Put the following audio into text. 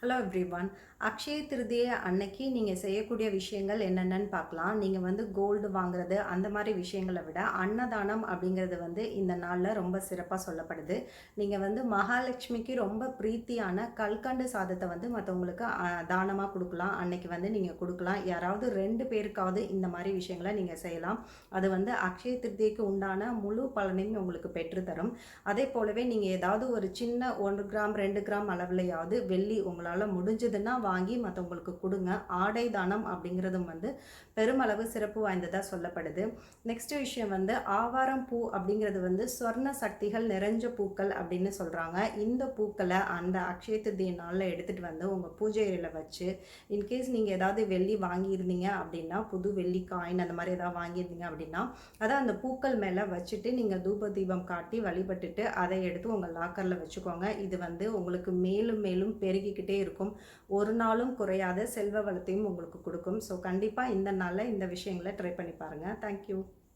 Hello everyone Akshaya Tritiya அன்னைக்கு நீங்கள் செய்யக்கூடிய விஷயங்கள் என்னென்னு பார்க்கலாம். நீங்கள் வந்து கோல்டு வாங்குறது அந்த மாதிரி விஷயங்களை விட அன்னதானம் அப்படிங்கிறது வந்து இந்த நாளில் ரொம்ப சிறப்பாக சொல்லப்படுது. நீங்கள் வந்து மகாலட்சுமிக்கு ரொம்ப பிரீத்தியான கல்கண்டு சாதத்தை வந்து மற்றவங்களுக்கு தானமாக கொடுக்கலாம். அன்னைக்கு வந்து நீங்கள் கொடுக்கலாம். யாராவது ரெண்டு பேருக்காவது இந்த மாதிரி விஷயங்களை நீங்கள் செய்யலாம். அது வந்து அக்ஷய திருதியைக்கு உண்டான முழு பலனையும் உங்களுக்கு பெற்றுத்தரும். அதே போலவே நீங்கள் ஏதாவது ஒரு சின்ன ஒன்று கிராம் ரெண்டு கிராம் அளவுலையாவது வெள்ளி உங்களை உங்களால் முடிஞ்சதுன்னா வாங்கி மற்றவங்களுக்கு கொடுங்க. ஆடை தானம் அப்படிங்கிறதும் வந்து பெருமளவு சிறப்பு வாய்ந்ததாக சொல்லப்படுது. நெக்ஸ்ட் விஷயம் வந்து ஆவாரம் பூ அப்படிங்கிறது வந்து சொர்ண சக்திகள் நிறைஞ்ச பூக்கள் அப்படின்னு சொல்கிறாங்க இந்த பூக்களை அந்த அக்ஷய திருதிய நாளில் எடுத்துகிட்டு வந்து உங்கள் பூஜை அறையில் வச்சு இன்கேஸ் நீங்கள் ஏதாவது வெள்ளி வாங்கியிருந்தீங்க அப்படின்னா புது வெள்ளி காயின் அந்த மாதிரி ஏதாவது வாங்கியிருந்தீங்க அப்படின்னா அதை அந்த பூக்கள் மேலே வச்சுட்டு நீங்கள் தூப தீபம் காட்டி வழிபட்டுட்டு அதை எடுத்து உங்கள் லாக்கரில் வச்சுக்கோங்க. இது வந்து உங்களுக்கு மேலும் மேலும் பெருகிக்கிட்டே இருக்கும். ஒரு நாளும் குறையாத செல்வ வளத்தையும் உங்களுக்கு கொடுக்கும். ஸோ கண்டிப்பாக இந்த நாளில் இந்த விஷயங்களை ட்ரை பண்ணி பாருங்கள் தேங்க்யூ